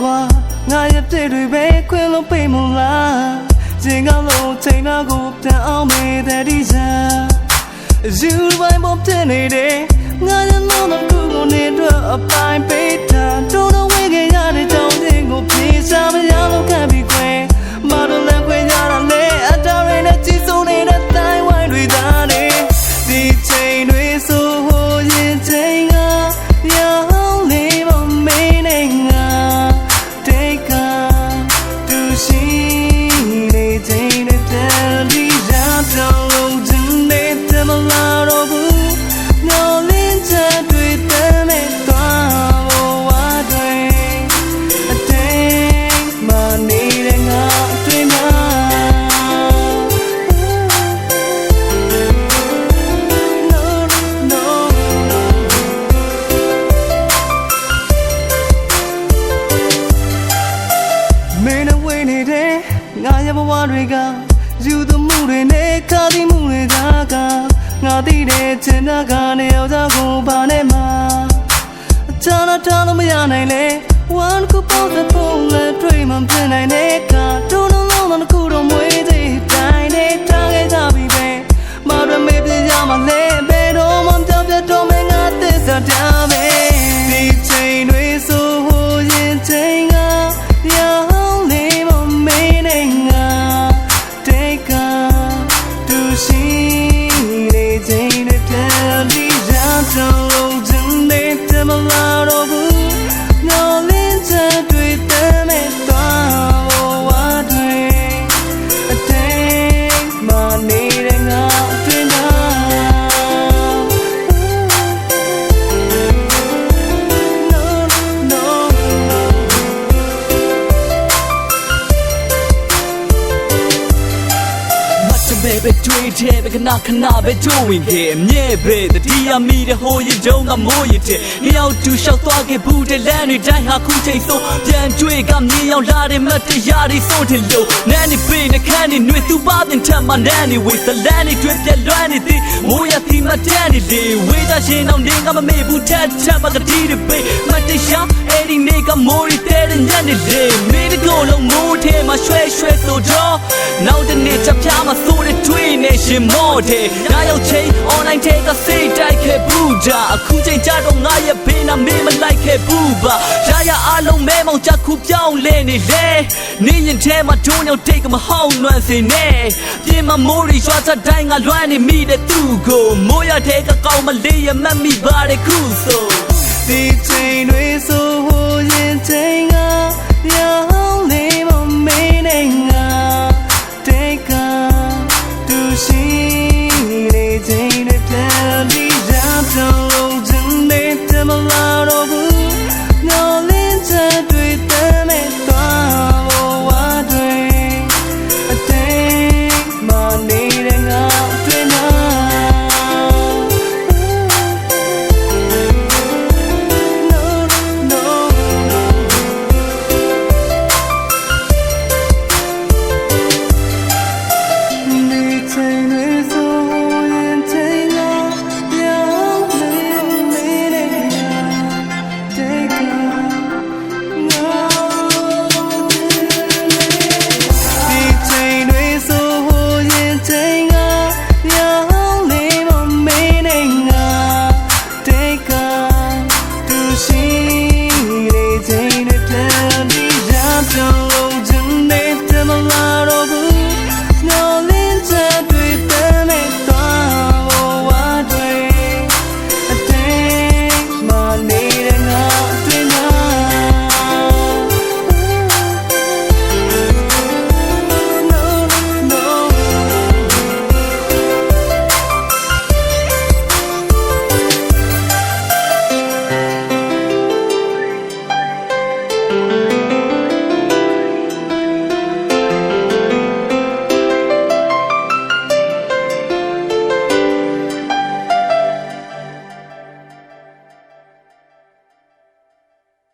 တဲ့တွေပဲခွင်လို့ပေးမလားချိန်ကလုံးချိန်နာကိုပြန်အောင်မေးတဲ့ဒီစား You right ပေါ်တင်နေတယ်ငါရဲ့လုံးတော့ခုကိုနေတော့အပိုင်းပေး ငါရဲ့ဘဝတွေကယူသမှုတွေနဲ့ခါသီးမှုတွေကကငါသိတဲ့ချင်တာကနေရောက်တာကိုဘာနဲ့မှအချမ်းထားလို့မရနိုင်လေ one ကိုပေါ့တဲ့ပုံနဲ့တွေ့မှပြင်နိုင်တဲ့ကတို့လုံးလုံးတော့ခုတော့ ပဲတွေ့တဲ့ပဲခဏခဏပဲကြိုးဝင်ခဲ့အမြဲပဲတတိယမိတဲ့ဟိုရင်တုံးကမိုးရတဲ့နှစ်ယောက်တူလျှောက်သွားခဲ့ဘူးတဲ့လမ်းတွေတိုင်းဟာခုချိန်ဆိုပြန်တွေ့ကမြေရောက်လာတဲ့မတ်တရားတွေစိုးတယ်လို့နန်းနေပေးနှခမ်းနေနှွေသူပါတင်ထက်မှနန်းနေဝေးသလန်းနေတွေ့ပြက်လွမ်းနေသည်မိုးရသီမတန်းနေလေဝေးတာရှင်အောင်နေကမမေ့ဘူးထက်ထက်မကတိတွေပေးမတ်တရားအဲ့ဒီနေကမိုးရီတဲ့ညနေလေမိတကိုလုံးမိုးထဲမှာရွှဲရွှဲဆိုတော့နောက်တနေ့ချက်ပြားမှာစိုးတဲ့တွေ့နေရှင်မော့တယ်ငါရောက်ချိန် online ထဲကစိတ်တိုက်ခဲ့ဘူးကြအခုချိန်ကြတော့ငါရဲ့ဘေးနာမေးမလိုက်ခဲ့ဘူးပါရရအားလုံးမဲမောင်ကြခုပြောင်းလဲနေလေနေရင်ထဲမှာဒုံးရောက်တိတ်ကမဟောင်းလွမ်းစင်နေပြင်မမိုးရီရွာချတိုင်းငါလွမ်းနေမိတဲ့သူ့ကိုမိုးရတဲ့ကကောင်းမလေးရမတ်မိပါတဲ့ခုဆို You.